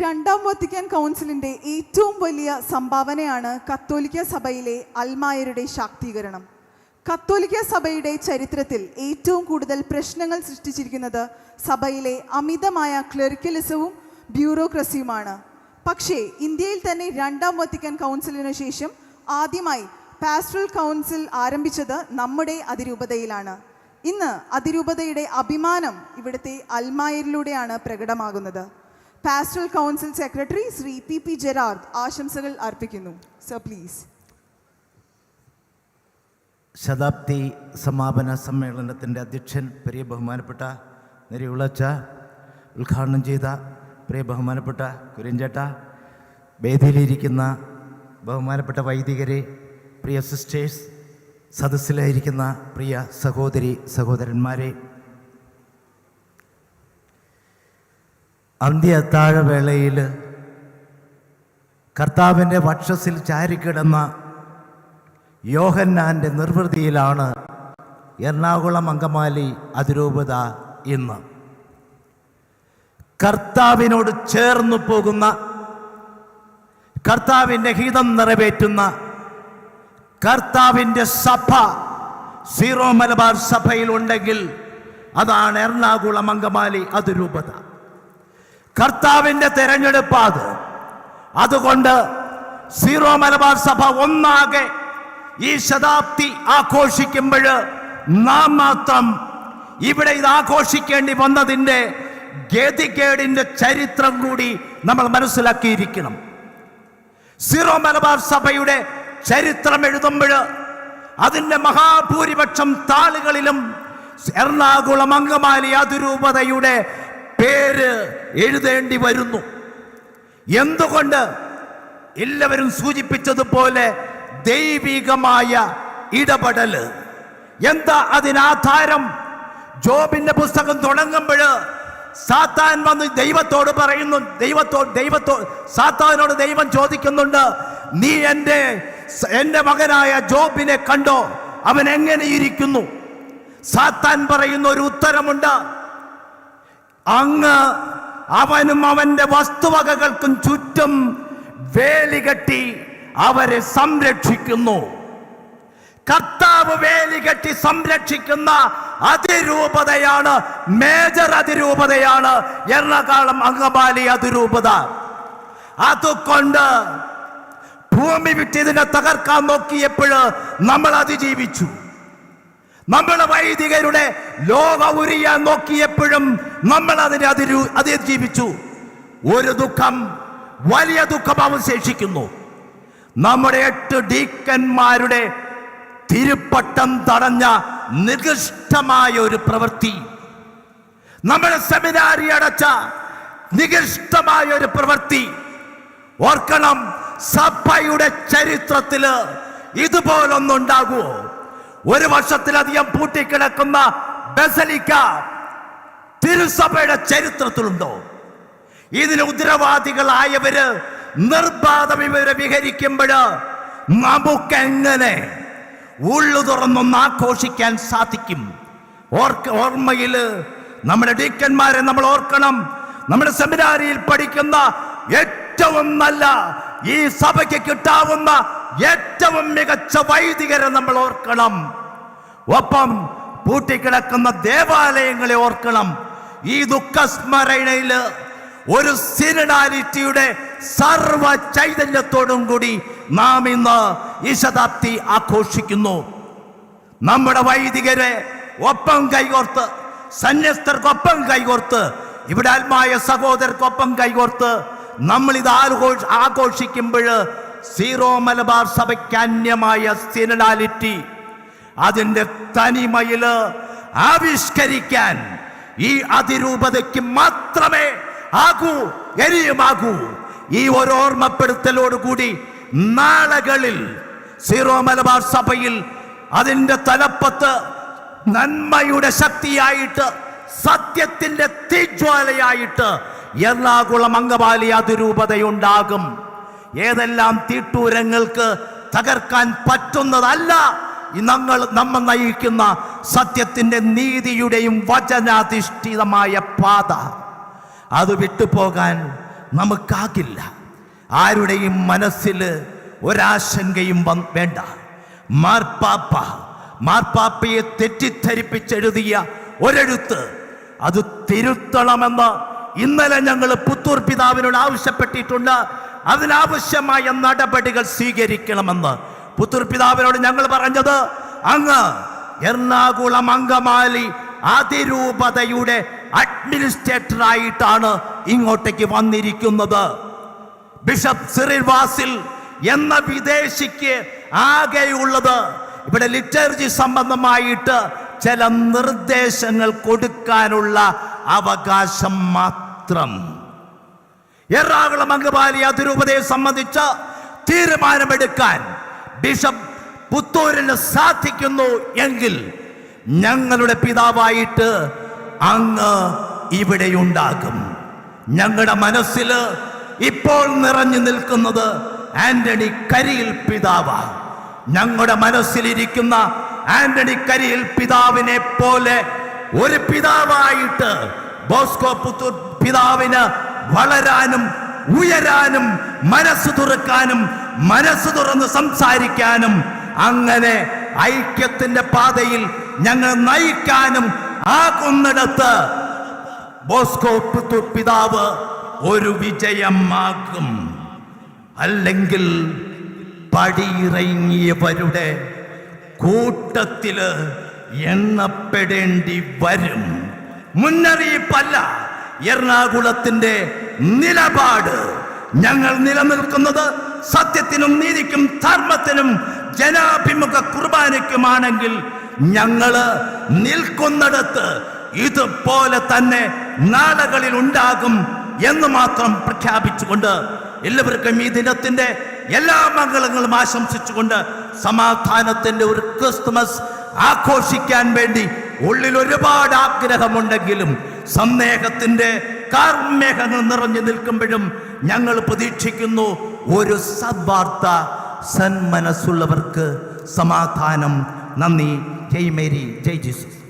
രണ്ടാം വത്തിക്കാൻ കൗൺസിലിന്റെ ഏറ്റവും വലിയ സംഭാവനയാണ് കത്തോലിക്ക സഭയിലെ അൽമായരുടെ ശാക്തീകരണം. കത്തോലിക്ക സഭയുടെ ചരിത്രത്തിൽ ഏറ്റവും കൂടുതൽ പ്രശ്നങ്ങൾ സൃഷ്ടിച്ചിരിക്കുന്നത് സഭയിലെ അമിതമായ ക്ലറിക്കലിസവും ബ്യൂറോക്രസിയുമാണ്. പക്ഷേ ഇന്ത്യയിൽ തന്നെ രണ്ടാം വത്തിക്കാൻ കൗൺസിലിന് ശേഷം ആദ്യമായി പാസ്ട്രൽ കൗൺസിൽ ആരംഭിച്ചത് നമ്മുടെ അതിരൂപതയിലാണ്. ഇന്ന് അതിരൂപതയുടെ അഭിമാനം ഇവിടുത്തെ അൽമായരിലൂടെയാണ് പ്രകടമാകുന്നത്. Pastoral council secretary Shri P P Gerard ആശംസകൾ അർപ്പിക്കുന്നു. സർ പ്ലീസ് ശതാബ്ദി സമാപന സമ്മേളനത്തിന്റെ അധ്യക്ഷൻ പ്രിയ ബഹുമാനപ്പെട്ട നെരിയുളച്ച ഉദ്ഘാടനം ചെയ്ത പ്രിയ ബഹുമാനപ്പെട്ട കുര്യൻചേട്ട വേദിയിലിരിക്കുന്ന ബഹുമാനപ്പെട്ട വൈദികരെ പ്രിയ സിസ്റ്റേഴ്സ് സദസ്സിലായിരിക്കുന്ന പ്രിയ സഹോദരി സഹോദരന്മാരെ അന്ത്യ അത്താഴവേളയിൽ കർത്താവിന്റെ വക്ഷസിൽ ചാരിക്കിടന്ന യോഹന്നാന്റെ നിർവൃതിയിലാണ് എറണാകുളം അങ്കമാലി അതിരൂപത ഇന്ന്. കർത്താവിനോട് ചേർന്നു പോകുന്ന കർത്താവിന്റെ ഹിതം നിറവേറ്റുന്ന കർത്താവിന്റെ സഭ സീറോ മലബാർ സഭയിൽ ഉണ്ടെങ്കിൽ അതാണ് എറണാകുളം അങ്കമാലി അതിരൂപത. കർത്താവിന്റെ തെരഞ്ഞെടുപ്പ് അത്. അതുകൊണ്ട് സീറോ മലബാർ സഭ ഒന്നാകെ ഈ ശതാബ്ദി ആഘോഷിക്കുമ്പോൾ നാം മാത്രം ഇവിടെ ഇത് ആഘോഷിക്കേണ്ടി വന്നതിന്റെ ഗതികേടിന്റെ ചരിത്രം കൂടി നമ്മൾ മനസ്സിലാക്കിയിരിക്കണം. സീറോ മലബാർ സഭയുടെ ചരിത്രം എഴുതുമ്പോൾ അതിന്റെ മഹാഭൂരിപക്ഷം താളുകളിലും എറണാകുളം അങ്കമാലി അതിരൂപതയുടെ പേര് എഴുതേണ്ടി വരുന്നു. എന്തുകൊണ്ട്? എല്ലാവരും സൂചിപ്പിച്ചതുപോലെ ദൈവികമായ ഇടപെടൽ എന്താ അതിനാധാരം? ജോബിന്റെ പുസ്തകം തുടങ്ങുമ്പോൾ സാത്താൻ വന്ന് ദൈവത്തോട് പറയുന്നു ദൈവത്തോ ദൈവത്തോ സാത്താനോട് ദൈവം ചോദിക്കുന്നുണ്ട് നീ എന്റെ എന്റെ മകനായ ജോബിനെ കണ്ടോ? അവൻ എങ്ങനെ ഇരിക്കുന്നു സാത്താൻ പറയുന്ന ഒരു ഉത്തരമുണ്ട്. അങ്ങ് അവനും അവന്റെ വസ്തുവകകൾക്കും ചുറ്റും വേലി കെട്ടി അവരെ സംരക്ഷിക്കുന്നു. കർത്താവ് വേലി കെട്ടി സംരക്ഷിക്കുന്ന അതിരൂപതയാണ് മേജർ അതിരൂപതയാണ് എറണാകുളം അങ്കമാലി അതിരൂപത. അതുകൊണ്ട് ഭൂമി വിട്ട് ഇതിനെ തകർക്കാൻ നോക്കിയപ്പോൾ നമ്മൾ അതിജീവിച്ചു. നമ്മുടെ വൈദികരുടെ ലോക ഉരിയാൻ നോക്കിയപ്പോഴും നമ്മൾ അതിനെ അതിരു അതിജീവിച്ചു. ഒരു ദുഃഖം വലിയ ദുഃഖം അവശേഷിക്കുന്നു നമ്മുടെ എട്ട് ഡീക്കന്മാരുടെ തിരുപ്പട്ടം തടഞ്ഞ നികൃഷ്ടമായ ഒരു പ്രവൃത്തി. നമ്മുടെ സെമിനാരി അടച്ച നികൃഷ്ടമായ ഒരു പ്രവൃത്തി. ഓർക്കണം സഭയുടെ ചരിത്രത്തിൽ ഇതുപോലൊന്നുണ്ടാകുമോ ഒരു വർഷത്തിലധികം പൂട്ടിക്കിടക്കുന്ന ബസലിക്ക തിരുസഭയുടെ ചരിത്രത്തിലുണ്ടോ? ഇതിന് ഉത്തരവാദികളായവര് നിർബാധം ഇവരെ വിഹരിക്കുമ്പോൾ നമുക്കെങ്ങനെ ഉള്ളു തുറന്നൊന്ന് ആഘോഷിക്കാൻ സാധിക്കും? ഓർക്ക ഓർമ്മയിൽ നമ്മുടെ ഡീക്കന്മാരെ നമ്മൾ ഓർക്കണം. നമ്മുടെ സെമിനാരിയിൽ പഠിക്കുന്ന ഏറ്റവും നല്ല ഈ സഭയ്ക്ക് കിട്ടാവുന്ന ഏറ്റവും മികച്ച വൈദികരെ നമ്മൾ ഓർക്കണം. ഒപ്പം പൂട്ടിക്കിടക്കുന്ന ദേവാലയങ്ങളെ ഓർക്കണം. ഈ ദുഃഖസ്മരണയിൽ ഒരു സിനിഡാലിറ്റിയുടെ സർവ ചൈതന്യത്തോടും കൂടി നാം ഇന്ന് ഈ ശതാബ്ദി ആഘോഷിക്കുന്നു. നമ്മുടെ വൈദികരെ ഒപ്പം കൈകോർത്ത് സന്യസ്തർക്കൊപ്പം കൈകോർത്ത് ഇവിടെ ആത്മായ സഹോദരർക്കൊപ്പം കൈകോർത്ത് നമ്മൾ ഇത് ആഘോഷ ആഘോഷിക്കുമ്പോൾ സീറോ മലബാർ സഭയ്ക്ക് അന്യമായ സിനഡാലിറ്റി അതിന്റെ തനിമയിൽ ആവിഷ്കരിക്കാൻ ഈ അതിരൂപതയ്ക്ക് മാത്രമേ ആകൂ എരിയുമാകൂ ഈ ഒരു ഓർമ്മപ്പെടുത്തലോട് കൂടി നാളകളിൽ സീറോ മലബാർ സഭയിൽ അതിന്റെ തലപ്പത്ത് നന്മയുടെ ശക്തിയായിട്ട് സത്യത്തിന്റെ തീജ്വാലയായിട്ട് എറണാകുളം അങ്കമാലി അതിരൂപതയുണ്ടാകും. ഏതെല്ലാം തീട്ടൂരങ്ങൾക്ക് തകർക്കാൻ പറ്റുന്നതല്ല ഞങ്ങൾ നമ്മൾ നയിക്കുന്ന സത്യത്തിന്റെ നീതിയുടെയും വചനാധിഷ്ഠിതമായ പാത. അത് വിട്ടുപോകാൻ നമുക്കാകില്ല. ആരുടെയും മനസ്സിൽ ഒരാശങ്കയും വേണ്ട. മാർപ്പാപ്പ മാർപ്പാപ്പയെ തെറ്റിദ്ധരിപ്പിച്ചെഴുതിയ ഒരെഴുത്ത് അത് തിരുത്തണമെന്ന് ഇന്നലെ ഞങ്ങൾ പുത്തൂർ പിതാവിനോട് ആവശ്യപ്പെട്ടിട്ടുണ്ട്. അതിനാവശ്യമായ നടപടികൾ സ്വീകരിക്കണമെന്ന്. പുത്തൂർ പിതാവിനോട് ഞങ്ങൾ പറഞ്ഞത് അങ്ങ് എറണാകുളം അങ്കമാലി അതിരൂപതയുടെ അഡ്മിനിസ്ട്രേറ്റർ ആയിട്ടാണ് ഇങ്ങോട്ടേക്ക് വന്നിരിക്കുന്നത്. ബിഷപ്പ് സിറിൽ വാസിൽ എന്ന വിദേശിക്ക് ആകെയുള്ളത് ഇവിടെ ലിറ്റർജി സംബന്ധമായിട്ട് ചില നിർദ്ദേശങ്ങൾ കൊടുക്കാനുള്ള അവകാശം മാത്രം. എറണാകുളം അംഗപാലി അതിരൂപതയെ സംബന്ധിച്ച തീരുമാനമെടുക്കാൻ ബിഷപ്പ് പുത്തൂരിന് സാധിക്കുന്നു എങ്കിൽ ഞങ്ങളുടെ പിതാവായിട്ട് അങ്ങ് ഇവിടെ ഉണ്ടാകും ഞങ്ങളുടെ മനസ്സിൽ ഇപ്പോൾ നിറഞ്ഞു നിൽക്കുന്നത് ആന്റണി കരിയിൽ പിതാവാണ്. ഞങ്ങളുടെ മനസ്സിലിരിക്കുന്ന ആന്റണി കരിയിൽ പിതാവിനെ പോലെ ഒരു പിതാവായിട്ട് ബോസ്കോ പുത്തൂർ പിതാവിന് വളരാനും ഉയരാനും മനസ്സ് തുറക്കാനും മനസ്സ് തുറന്ന് സംസാരിക്കാനും അങ്ങനെ ഐക്യത്തിന്റെ പാതയിൽ ഞങ്ങൾ നയിക്കാനും ആകുന്നിടത്ത് ബോസ്കോ പുത്തൂർ പിതാവ് ഒരു വിജയമാകും. അല്ലെങ്കിൽ പടിയിറങ്ങിയവരുടെ കൂട്ടത്തിൽ എണ്ണപ്പെടേണ്ടി വരും. മുന്നറിയിപ്പല്ല. എറണാകുളത്തിന്റെ നിലപാട്. ഞങ്ങൾ നിലനിൽക്കുന്നത് സത്യത്തിനും നീതിക്കും ധർമ്മത്തിനും ജനാഭിമുഖ കുർബാനയ്ക്കുമാണെങ്കിൽ ഞങ്ങൾ നിൽക്കുന്നിടത്ത് ഇതുപോലെ തന്നെ നാടകളിൽ ഉണ്ടാകും എന്ന് മാത്രം പ്രഖ്യാപിച്ചുകൊണ്ട് എല്ലാവർക്കും ഈ ദിനത്തിന്റെ എല്ലാ മംഗളങ്ങളും ആശംസിച്ചുകൊണ്ട് സമാധാനത്തിന്റെ ഒരു ക്രിസ്തുമസ് ആഘോഷിക്കാൻ വേണ്ടി ഉള്ളിൽ ഒരുപാട് ആഗ്രഹമുണ്ടെങ്കിലും സന്ദേഹത്തിന്റെ കാർമേഘങ്ങൾ നിറഞ്ഞു നിൽക്കുമ്പോഴും ഞങ്ങൾ പ്രതീക്ഷിക്കുന്നു ഒരു സദ്വാർത്ത സന്മനസ്സുള്ളവർക്ക് സമാധാനം. നന്ദി. ജയ് മേരി. ജയ് ജീസസ്.